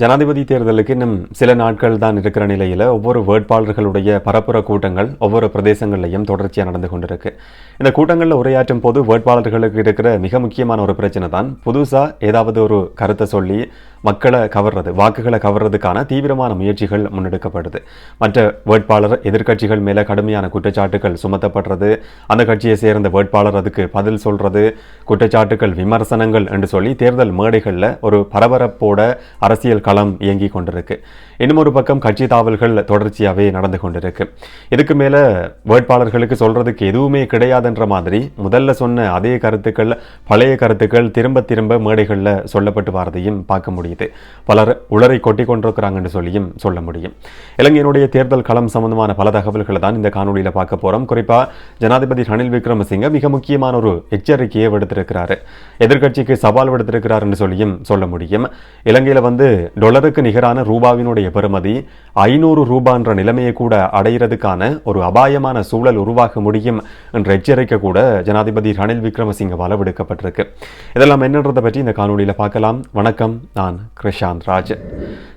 ஜனாதிபதி தேர்தலுக்கு இன்னும் சில நாட்கள் தான் இருக்கிற நிலையில் ஒவ்வொரு வேட்பாளர்களுடைய பரப்புர கூட்டங்கள் ஒவ்வொரு பிரதேசங்கள்லையும் தொடர்ச்சியாக நடந்து கொண்டிருக்கு. இந்த கூட்டங்களில் உரையாற்றும் போது வேட்பாளர்களுக்கு இருக்கிற மிக முக்கியமான ஒரு பிரச்சனை தான் புதுசாக ஏதாவது ஒரு கருத்தை சொல்லி மக்களை கவர்றது வாக்குகளை கவர்றதுக்கான தீவிரமான முயற்சிகள் முன்னெடுக்கப்படுது. மற்ற வேட்பாளர் எதிர்க்கட்சிகள் மேலே கடுமையான குற்றச்சாட்டுகள் சுமத்தப்படுறது. அந்த கட்சியை சேர்ந்த வேட்பாளர் அதுக்கு பதில் சொல்றது. குற்றச்சாட்டுகள் விமர்சனங்கள் என்று சொல்லி தேர்தல் மேடைகளில் ஒரு பரபரப்போட அரசியல் களம் இயங்கி கொண்டிருக்கு. இன்னும் ஒரு பக்கம் கட்சி தாவல்கள் தொடர்ச்சியாகவே நடந்து கொண்டிருக்கு. இதுக்கு மேலே வேட்பாளர்களுக்கு சொல்றதுக்கு எதுவுமே கிடையாதுன்ற மாதிரி முதல்ல சொன்ன அதே கருத்துக்கள் பழைய கருத்துக்கள் திரும்ப திரும்ப மேடைகளில் சொல்லப்பட்டு வரதையும் பார்க்க முடியும் முடியுது பலர் உளரை கொட்டி கொண்டிருக்கிறாங்கன்னு சொல்லியும் சொல்ல முடியும். இலங்கையினுடைய தேர்தல் களம் சம்பந்தமான பல தகவல்களை தான் இந்த காணொலியில் பார்க்க போகிறோம் குறிப்பாக ஜனாதிபதி ரணில் விக்ரமசிங்க மிக முக்கியமான ஒரு எச்சரிக்கையை விடுத்திருக்கிறாரு. எதிர்கட்சிக்கு சவால் விடுத்திருக்கிறாருன்னு சொல்லியும் சொல்ல முடியும். இலங்கையில் வந்து டொலருக்கு நிகரான ரூபாவினுடைய பெறுமதி ஐநூறு ரூபான்ற நிலைமையை கூட அடையிறதுக்கான ஒரு அபாயமான சூழல் உருவாக முடியும் என்ற எச்சரிக்கை கூட ஜனாதிபதி ரணில் விக்ரமசிங்கவால் விடுக்கப்பட்டிருக்கு. இதெல்லாம் என்னன்றதை பற்றி இந்த காணொலியில் பார்க்கலாம். வணக்கம் நான் கிருஷாந்த் ராஜ்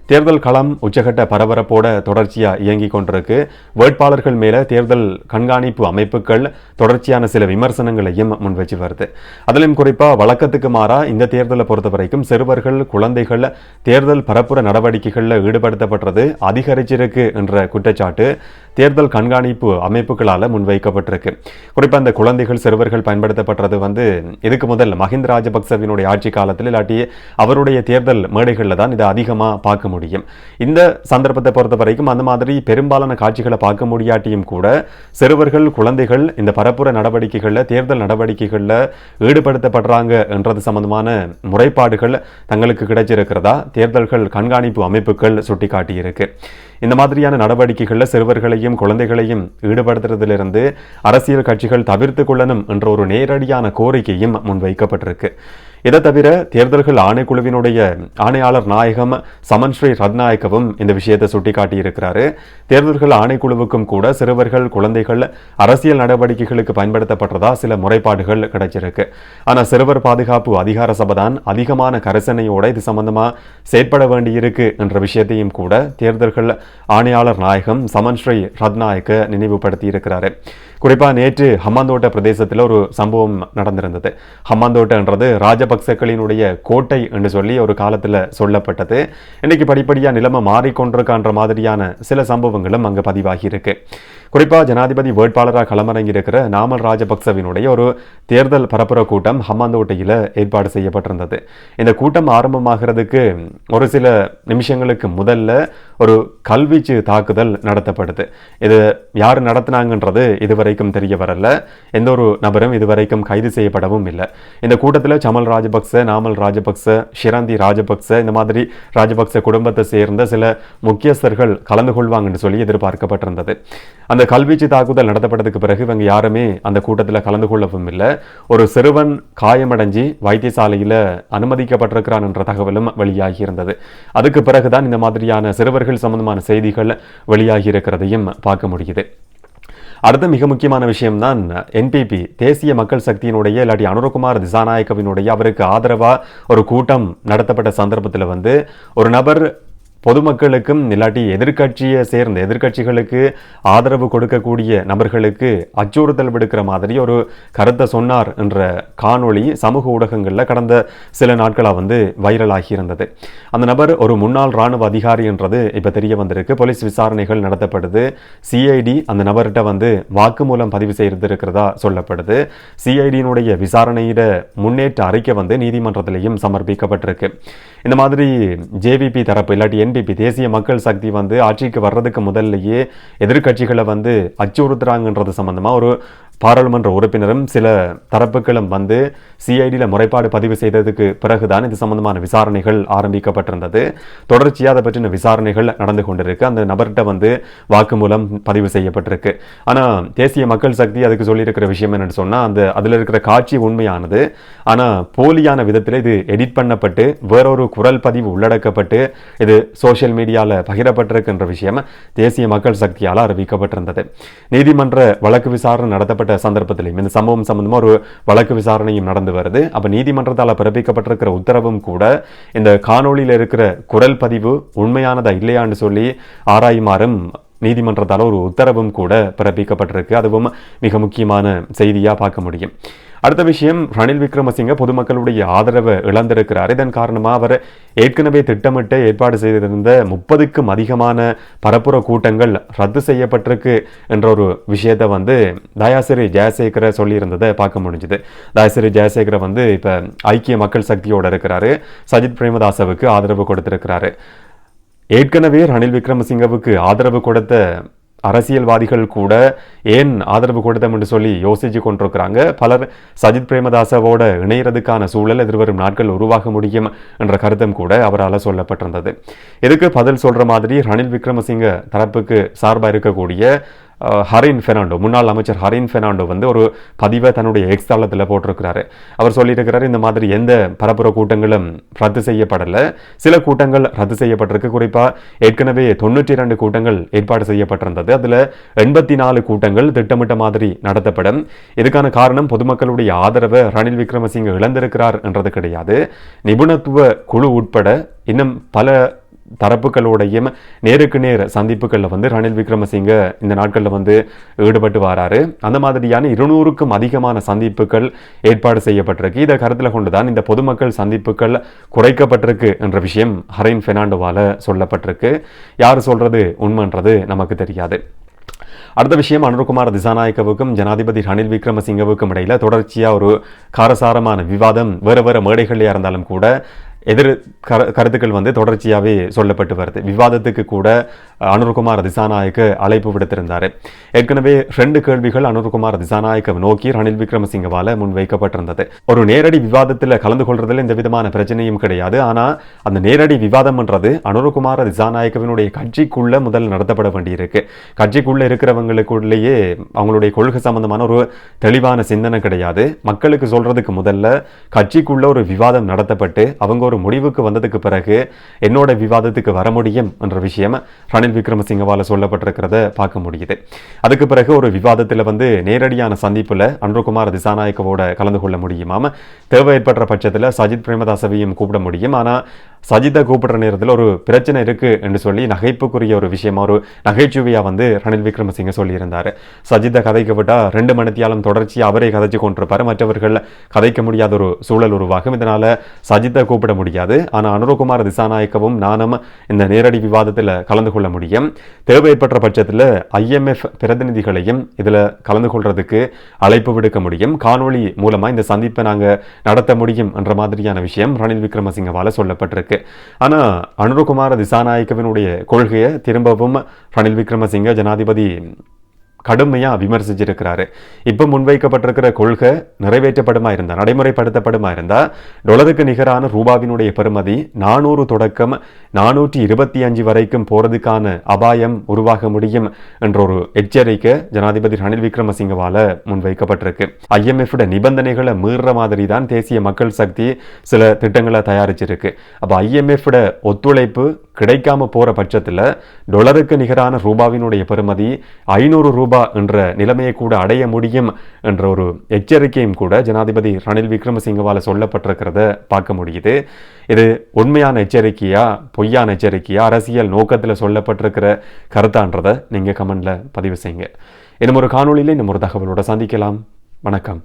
தேர்தல் களம் உச்சகட்ட பரபரப்போட தொடர்ச்சியாக இயங்கி கொண்டிருக்கு. வேட்பாளர்கள் மேலே தேர்தல் கண்காணிப்பு அமைப்புகள் தொடர்ச்சியான சில விமர்சனங்களையும் முன்வச்சு வருது. அதிலும் குறிப்பாக வழக்கத்துக்கு மாறா இந்த தேர்தலை பொறுத்த வரைக்கும் சிறுவர்கள் குழந்தைகள் தேர்தல் பரப்புற நடவடிக்கைகளில் ஈடுபடுத்தப்படுறது அதிகரிச்சிருக்கு என்ற குற்றச்சாட்டு தேர்தல் கண்காணிப்பு அமைப்புகளால் முன்வைக்கப்பட்டிருக்கு குறிப்பா இந்த குழந்தைகள் சிறுவர்கள் பயன்படுத்தப்படுறது வந்து இதுக்கு முதல் மஹிந்த ராஜபக்சவினுடைய ஆட்சி காலத்தில் இல்லாட்டி அவருடைய தேர்தல் மேடைகளில் தான் இதை அதிகமாக பார்க்க முடியும். இந்த சந்தர்ப்பத்தை பொறுத்த வரைக்கும் அந்த மாதிரி பெரும்பாலான காட்சிகளை பார்க்க முடியாட்டியும் கூட சிறுவர்கள் குழந்தைகள் இந்த பரப்புற நடவடிக்கைகளில் தேர்தல் நடவடிக்கைகளில் ஈடுபடுத்தப்படுறாங்க என்றது சம்பந்தமான முறைப்பாடுகள் தங்களுக்கு கிடைச்சிருக்கிறதா? தேர்தல்கள் கண்காணிப்பு அமைப்புகள் சுட்டிக்காட்டியிருக்கு. இந்த மாதிரியான நடவடிக்கைகளில் சிறுவர்களையும் குழந்தைகளையும் ஈடுபடுத்துறதிலிருந்து அரசியல் கட்சிகள் தவிர்த்து கொள்ளணும் என்ற ஒரு நேரடியான கோரிக்கையும் முன்வைக்கப்பட்டிருக்கு. இதை தவிர தேர்தல்கள் ஆணைக்குழுவினுடைய ஆணையாளர் நாயகம் சமன் ஸ்ரீ ரத்நாயக்கவும் இந்த விஷயத்தை சுட்டிக்காட்டியிருக்கிறாரு. தேர்தல்கள் ஆணைக்குழுவுக்கும் கூட சிறுவர்கள் குழந்தைகள் அரசியல் நடவடிக்கைகளுக்கு பயன்படுத்தப்பட்டதா சில முறைப்பாடுகள் கிடைச்சிருக்கு. ஆனால் சிறுவர் பாதுகாப்பு அதிகார சபை தான் அதிகமான கரிசனையோட இது சம்பந்தமாக செயற்பட வேண்டியிருக்கு என்ற விஷயத்தையும் கூட தேர்தல்கள் ஆணையாளர் நாயகம் சமன் ஸ்ரீ ரத்நாயக்க நினைவுபடுத்தி இருக்கிறாரு குறிப்பா நேற்று ஹம்மாந்தோட்ட பிரதேசத்தில் ஒரு சம்பவம் நடந்திருந்தது. ஹம்மாந்தோட்டன்றது ராஜபக்சக்களினுடைய கோட்டை என்று சொல்லி ஒரு காலத்தில் சொல்லப்பட்டது. இன்னைக்கு படிப்படியாக நிலைமை மாறிக்கொண்டிருக்கான்ற மாதிரியான சில சம்பவங்களும் அங்கே பதிவாகி இருக்கு. குறிப்பாக ஜனாதிபதி வேட்பாளராக களமிறங்கியிருக்கிற நாமல் ராஜபக்சவினுடைய ஒரு தேர்தல் பரப்புர கூட்டம் ஹம்மாந்தோட்டையில் ஏற்பாடு செய்யப்பட்டிருந்தது. இந்த கூட்டம் ஆரம்பமாகிறதுக்கு ஒரு சில நிமிஷங்களுக்கு முதல்ல ஒரு கல்வீச்சு தாக்குதல் நடத்தப்படுது. இது யார் நடத்தினாங்கன்றது இதுவரைக்கும் தெரிய வரல. எந்த ஒரு நபரும் இதுவரைக்கும் கைது செய்யப்படவும் இல்லை. இந்த கூட்டத்தில் சமல் ராஜபக்ச நாமல் ராஜபக்ச ஷிராந்தி ராஜபக்ச இந்த மாதிரி ராஜபக்ச குடும்பத்தை சேர்ந்த சில முக்கியஸ்தர்கள் கலந்து கொள்வாங்கன்னு சொல்லி எதிர்பார்க்கப்பட்டிருந்தது. அந்த கல்வீச்சு தாக்குதல் நடத்தப்பட்டதுக்கு பிறகு இவங்க யாருமே அந்த கூட்டத்தில் கலந்து கொள்ளவும் இல்லை. ஒரு சிறுவன் காயமடைஞ்சு வைத்தியசாலையில் அனுமதிக்கப்பட்டிருக்கிறான் என்ற தகவலும் வெளியாகி இருந்தது. அதுக்கு பிறகுதான் இந்த மாதிரியான சிறுவர்கள் சம்பந்தமான செய்திகள் வெளியாகி இருக்கிறதையும் பார்க்க முடியுது. அடுத்த மிக முக்கியமான விஷயம்தான் என்பிபி தேசிய மக்கள் சக்தியினுடைய இல்லாட்டி அனுரகுமார் திசாநாயக்கவினுடைய அவருக்கு ஆதரவாக ஒரு கூட்டம் நடத்தப்பட்ட சந்தர்ப்பத்தில் வந்து ஒரு நபர் பொதுமக்களுக்கும் இல்லாட்டி எதிர்க்கட்சியை சேர்ந்த எதிர்க்கட்சிகளுக்கு ஆதரவு கொடுக்கக்கூடிய நபர்களுக்கு அச்சுறுத்தல் விடுக்கிற மாதிரி ஒரு கருத்தை சொன்னார் என்ற காணொளி சமூக ஊடகங்களில் கடந்த சில நாட்களாக வந்து வைரலாகி இருந்தது அந்த நபர் ஒரு முன்னாள் இராணுவ அதிகாரி என்றது இப்போ தெரிய வந்திருக்கு. போலீஸ் விசாரணைகள் நடத்தப்படுது. சிஐடி அந்த நபர்கிட்ட வந்து வாக்குமூலம் பதிவு செய்திருக்கிறதா சொல்லப்படுது. சிஐடியினுடைய விசாரணையிட முன்னேற்ற அறிக்கை வந்து நீதிமன்றத்திலையும் சமர்ப்பிக்கப்பட்டிருக்கு. இந்த மாதிரி ஜேவிபி தரப்பு இல்லாட்டி என்டிபி தேசிய மக்கள் சக்தி வந்து ஆட்சிக்கு வர்றதுக்கு முதல்லயே எதிர்க்கட்சிகளை வந்து அச்சுறுத்துறாங்கன்றது சம்மந்தமாக ஒரு பாராளுமன்ற உறுப்பினரும் சில தரப்புகளும் வந்து சிஐடியில் முறைப்பாடு பதிவு செய்ததுக்கு பிறகுதான் இது சம்பந்தமான விசாரணைகள் ஆரம்பிக்கப்பட்டிருந்தது. தொடர்ச்சியாக அதை பற்றின விசாரணைகள் நடந்து கொண்டிருக்கு. அந்த நபர்கிட்ட வந்து வாக்குமூலம் பதிவு செய்யப்பட்டிருக்கு. ஆனால் தேசிய மக்கள் சக்தி அதுக்கு சொல்லியிருக்கிற விஷயம் என்னன்னு சொன்னால் அந்த அதில் இருக்கிற காட்சி உண்மையானது. ஆனால் போலியான விதத்தில் இது எடிட் பண்ணப்பட்டு வேறொரு குரல் பதிவு உள்ளடக்கப்பட்டு இது சோஷியல் மீடியாவில் பகிரப்பட்டிருக்கின்ற விஷயம் தேசிய மக்கள் சக்தியால் அறிவிக்கப்பட்டிருந்தது. நீதிமன்ற வழக்கு விசாரணை நடத்தப்பட்ட சந்திக்கப்பட்ட சந்தர்ப்பத்திலையும் இந்த சம்பவம் சம்பந்தமா ஒரு வழக்கு விசாரணையும் நடந்து வருது. அப்போ நீதிமன்றத்தால் பிறப்பிக்கப்பட்டிருக்கிற உத்தரவும் கூட இந்த காணொளியில் இருக்கிற குரல் பதிவு உண்மையானதா இல்லையான்னு சொல்லி ஆராயுமாறும் நீதிமன்றத்தால் ஒரு உத்தரவும் கூட பிறப்பிக்கப்பட்டிருக்கு. அதுவும் மிக முக்கியமான செய்தியாக பார்க்க முடியும். அடுத்த விஷயம் ரணில் விக்ரமசிங்க பொதுமக்களுடைய ஆதரவை இழந்திருக்கிறார். இதன் காரணமாக அவர் ஏற்கனவே திட்டமிட்டு ஏற்பாடு செய்திருந்த முப்பதுக்கும் அதிகமான பரப்புற கூட்டங்கள் ரத்து செய்யப்பட்டிருக்கு என்ற ஒரு விஷயத்தை வந்து தயாசிரி ஜெயசேகர சொல்லியிருந்ததை பார்க்க முடிஞ்சுது. தயாசிரி ஜெயசேகர வந்து இப்போ ஐக்கிய மக்கள் சக்தியோடு இருக்கிறாரு. சஜித் பிரேமதாசவுக்கு ஆதரவு கொடுத்திருக்கிறாரு. ஏற்கனவே ரணில் விக்ரமசிங்கவுக்கு ஆதரவு கொடுத்த அரசியல்வாதிகள் கூட ஏன் ஆதரவு கொடுத்தோம் என்று சொல்லி யோசிச்சு கொண்டிருக்கிறாங்க. பலர் சஜித் பிரேமதாசவோட இணையிறதுக்கான சூழல் எதிர்வரும் நாட்கள் உருவாக முடியும் என்ற கருத்தும் கூட அவரால் சொல்லப்பட்டிருந்தது. இதுக்கு பதில் சொல்ற மாதிரி ரணில் விக்ரமசிங்க தரப்புக்கு சார்பாக இருக்கக்கூடிய ஹரின் ஃபெர்னாண்டோ முன்னாள் அமைச்சர் ஹரின் ஃபெர்னாண்டோ வந்து ஒரு பதிவை தன்னுடைய எக்ஸ் தளத்தில் போட்டிருக்கிறாரு. அவர் சொல்லியிருக்கிறார் இந்த மாதிரி எந்த பரப்புற கூட்டங்களும் ரத்து செய்யப்படலை. சில கூட்டங்கள் ரத்து செய்யப்பட்டிருக்கு. குறிப்பாக ஏற்கனவே தொண்ணூற்றி இரண்டு கூட்டங்கள் ஏற்பாடு செய்யப்பட்டிருந்தது. அதில் எண்பத்தி நாலு கூட்டங்கள் திட்டமிட்ட மாதிரி நடத்தப்படும். இதுக்கான காரணம் பொதுமக்களுடைய ஆதரவை ரணில் விக்ரமசிங்க இழந்திருக்கிறார் என்றது கிடையாது. நிபுணத்துவ குழு உட்பட இன்னும் பல தரப்புகளோடையும் நேருக்கு நேர் சந்திப்புகளில் வந்து ரணில் விக்ரமசிங்க இந்த நாட்களில் வந்து ஈடுபட்டு வராரு. அந்த மாதிரியான இருநூறுக்கும் அதிகமான சந்திப்புகள் ஏற்பாடு செய்யப்பட்டிருக்கு. இதை கருத்தில் கொண்டுதான் இந்த பொதுமக்கள் சந்திப்புகள் குறைக்கப்பட்டிருக்கு என்ற விஷயம் ஹரைன் ஃபெர்னாண்டோவால் சொல்லப்பட்டிருக்கு. யார் சொல்கிறது உண்மைன்றது நமக்கு தெரியாது. அடுத்த விஷயம் அனுர்குமார் திசாநாயக்கவுக்கும் ஜனாதிபதி ரணில் விக்ரமசிங்கவுக்கும் இடையில் தொடர்ச்சியாக ஒரு காரசாரமான விவாதம் வேறு வேறு மேடைகளில் இருந்தாலும் கூட எதிர் கரு கருத்துக்கள் வந்து தொடர்ச்சியாகவே சொல்லப்பட்டு வருது. விவாதத்துக்கு கூட அனுர்குமார் திசாநாயக்க அழைப்பு விடுத்திருந்தார். ஏற்கனவே ரெண்டு கேள்விகள் அனுர்குமார் திசாநாயக்க நோக்கி ரணில் விக்ரமசிங்கவால முன்வைக்கப்பட்டிருந்தது. ஒரு நேரடி விவாதத்தில் கலந்து கொள்றதுல எந்த விதமான பிரச்சனையும் கிடையாது. ஆனால் அந்த நேரடி விவாதம்ன்றது அனுர்குமார் திசாநாயக்கவினுடைய கட்சிக்குள்ள முதல் நடத்தப்பட வேண்டியிருக்கு. கட்சிக்குள்ள இருக்கிறவங்களுக்குள்ளேயே அவங்களுடைய கொள்கை சம்பந்தமான ஒரு தெளிவான சிந்தனை கிடையாது. மக்களுக்கு சொல்றதுக்கு முதல்ல கட்சிக்குள்ள ஒரு விவாதம் நடத்தப்பட்டு அவங்க ஒரு முடிவுக்கு வந்ததுக்கு பிறகு என்னோட விவாதத்துக்கு வர முடியும் என்ற விஷயம் ரணில் விக்ரமசிங்கவால் விக்ரமசிங்கவால சொல்லப்பட்டிருக்கிறத பார்க்க முடியுது. அதுக்கு பிறகு ஒரு விவாதத்தில் வந்து நேரடியான சந்திப்பில் அன்றுகுமார் திசாநாயக்கவோட கலந்து கொள்ள முடியுமாம். தேவை ஏற்படுற பட்சத்தில் சஜித் பிரேமதாசவையும் கூப்பிட முடியும். ஆனால் சஜித்தை கூப்பிடுற நேரத்தில் ஒரு பிரச்சனை இருக்குது என்று சொல்லி நகைப்புக்குரிய ஒரு விஷயமா ஒரு நகைச்சுவையாக வந்து ரணில் விக்ரமசிங்க சொல்லியிருந்தார். சஜித்தை கதைக்க விட்டால் ரெண்டு மணித்தியாலும் தொடர்ச்சியாக அவரே கதைச்சு கொண்டிருப்பார். மற்றவர்கள் கதைக்க முடியாத ஒரு சூழல் உருவாகும். இதனால் சஜித்தை கூப்பிட முடியாது. ஆனால் அனுரகுமார் திசாநாயக்கவும் நானும் இந்த நேரடி விவாதத்தில் கலந்து கொள்ள முடியும். தேவை ஏற்பட்ட பட்சத்தில் ஐஎம்எஃப் பிரதிநிதிகளையும் இதில் கலந்து கொள்றதுக்கு அழைப்பு விடுக்க முடியும். காணொளி மூலமாக இந்த சந்திப்பை நாங்கள் நடத்த முடியும் என்ற மாதிரியான விஷயம் ரணில் விக்ரமசிங்கவால சொல்லப்பட்டிருக்கு. ஆனால் அனுரகுமார திசாநாயக்கவினுடைய கொள்கையை திரும்பவும் ரணில் விக்ரமசிங்க ஜனாதிபதி கடுமையாக விமர்சிச்சிருக்கிறாரு. இப்போ முன்வைக்கப்பட்டிருக்கிற கொள்கை நிறைவேற்றப்படுமா இருந்தால் நடைமுறைப்படுத்தப்படுமா இருந்தால் டொலருக்கு நிகரான ரூபாவினுடைய பெறுமதி நானூறு தொடக்கம் நானூற்றி இருபத்தி அஞ்சு வரைக்கும் போறதுக்கான அபாயம் உருவாக முடியும் என்ற ஒரு எச்சரிக்கை ஜனாதிபதி ரணில் விக்ரமசிங்கவால முன்வைக்கப்பட்டிருக்கு. ஐஎம்எஃப் நிபந்தனைகளை மீறுற மாதிரி தான் தேசிய மக்கள் சக்தி சில திட்டங்களை தயாரிச்சிருக்கு. அப்போ ஐஎம்எஃப் ஒத்துழைப்பு கிடைக்காம போற பட்சத்தில் டொலருக்கு நிகரான ரூபாவினுடைய பெறுமதி ஐநூறு ரூபாய் ரூபாய் என்ற நிலைமையை கூட அடைய முடியும் என்ற ஒரு எச்சரிக்கையும் கூட ஜனாதிபதி ரணில் விக்ரமசிங்கவால் சொல்லப்பட்டிருக்கிறத பார்க்க முடியுது. இது உண்மையான எச்சரிக்கையா பொய்யான எச்சரிக்கையா அரசியல் நோக்கத்தில் சொல்லப்பட்டிருக்கிற கருத்தான்றதை நீங்கள் கமெண்டில் பதிவு செய்யுங்க. இன்னும் ஒரு காணொலியில் இன்னும் ஒரு தகவலோட சந்திக்கலாம். வணக்கம்.